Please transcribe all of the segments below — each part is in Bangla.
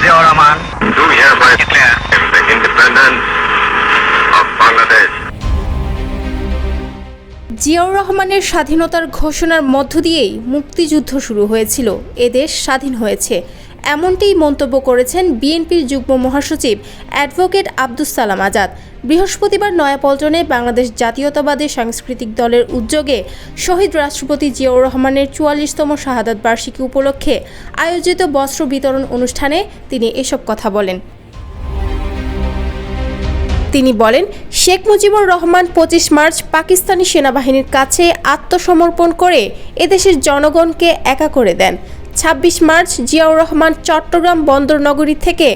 Ziaur Rahman do hereby declare the independence of Bangladesh. Ziaur রহমানের স্বাধীনতার ঘোষণার মধ্য দিয়েই মুক্তিযুদ্ধ শুরু হয়েছিল এদেশ স্বাধীন হয়েছে এমনটিই মন্তব্য করেছেন বিএনপির যুগ্ম মহাসচিব অ্যাডভোকেট আব্দুস সালাম আজাদ। বৃহস্পতিবার নয়াপল্টনে বাংলাদেশ জাতীয়তাবাদী সাংস্কৃতিক দলের উদ্যোগে শহীদ রাষ্ট্রপতি জিয়াউর রহমানের চুয়াল্লিশতম শাহাদাত বার্ষিকী উপলক্ষে আয়োজিত বস্ত্র বিতরণ অনুষ্ঠানে তিনি এসব কথা বলেন। তিনি বলেন, শেখ মুজিবুর রহমান পঁচিশ মার্চ পাকিস্তানি সেনাবাহিনীর কাছে আত্মসমর্পণ করে এদেশের জনগণকে একা করে দেন। ছাব্বিশ মার্চ জিয়াউর রহমান চট্টগ্রাম বন্দর নগরী থেকে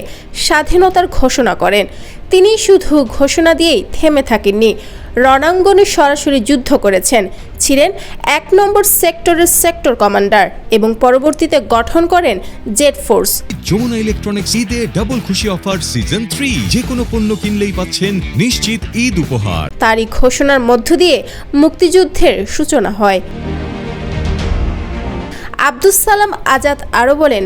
স্বাধীনতার ঘোষণা করেন। তিনি শুধু ঘোষণা দিয়েই থেমে থাকেননি রণাঙ্গনে সরাসরি যুদ্ধ করেছেন। ছিলেন এক নম্বর সেক্টরের সেক্টর কমান্ডার এবং পরবর্তীতে গঠন করেন জেড ফোর্স। যমুনা ইলেকট্রনিক্স ঈদে ডাবল খুশি অফার সিজন থ্রি। যে কোনো পণ্য কিনলেই পাচ্ছেন নিশ্চিত ঈদ উপহার। তারই ঘোষণার মধ্য দিয়ে মুক্তিযুদ্ধের সূচনা হয়। আব্দুস সালাম আজাদ আরও বলেন,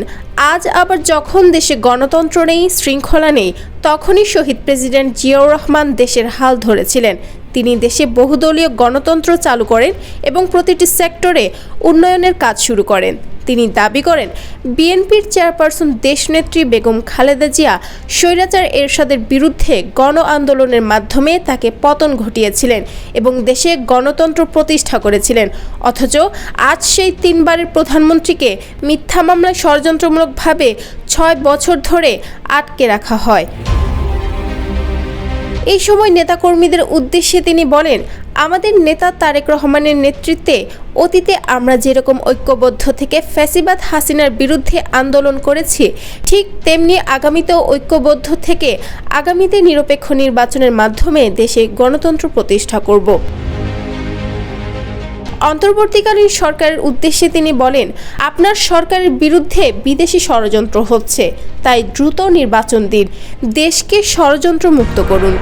আজ আবার যখন দেশে গণতন্ত্র নেই, শৃঙ্খলা নেই, তখনই শহীদ প্রেসিডেন্ট জিয়াউর রহমান দেশের হাল ধরেছিলেন। তিনি দেশে বহুদলীয় গণতন্ত্র চালু করেন এবং প্রতিটি সেক্টরে উন্নয়নের কাজ শুরু করেন। তিনি দাবি করেন, বিএনপির চেয়ারপারসন দেশনেত্রী বেগম খালেদা জিয়া স্বৈরাচার এরশাদের বিরুদ্ধে গণ আন্দোলনের মাধ্যমে তাকে পতন ঘটিয়েছিলেন এবং দেশে গণতন্ত্র প্রতিষ্ঠা করেছিলেন। অথচ আজ সেই তিনবারের প্রধানমন্ত্রীকে মিথ্যা মামলায় ষড়যন্ত্রমূলকভাবে ছয় বছর ধরে আটকে রাখা হয়। এই সময় নেতাকর্মীদের উদ্দেশ্যে তিনি বলেন, আমাদের নেতা তারেক রহমানের নেতৃত্বে অতীতে আমরা যেরকম ঐক্যবদ্ধ থেকে ফ্যাসিবাদ হাসিনার বিরুদ্ধে আন্দোলন করেছি, ঠিক তেমনি আগামীতেও ঐক্যবদ্ধ থেকে আগামীতে নিরপেক্ষ নির্বাচনের মাধ্যমে দেশে গণতন্ত্র প্রতিষ্ঠা করব। অন্তর্বর্তীকালীন সরকারের উদ্দেশ্যে তিনি বলেন, আপনার সরকারের বিরুদ্ধে বিদেশি ষড়যন্ত্র হচ্ছে, তাই দ্রুত নির্বাচন দিন। দেশকে ষড়যন্ত্র মুক্ত করুন।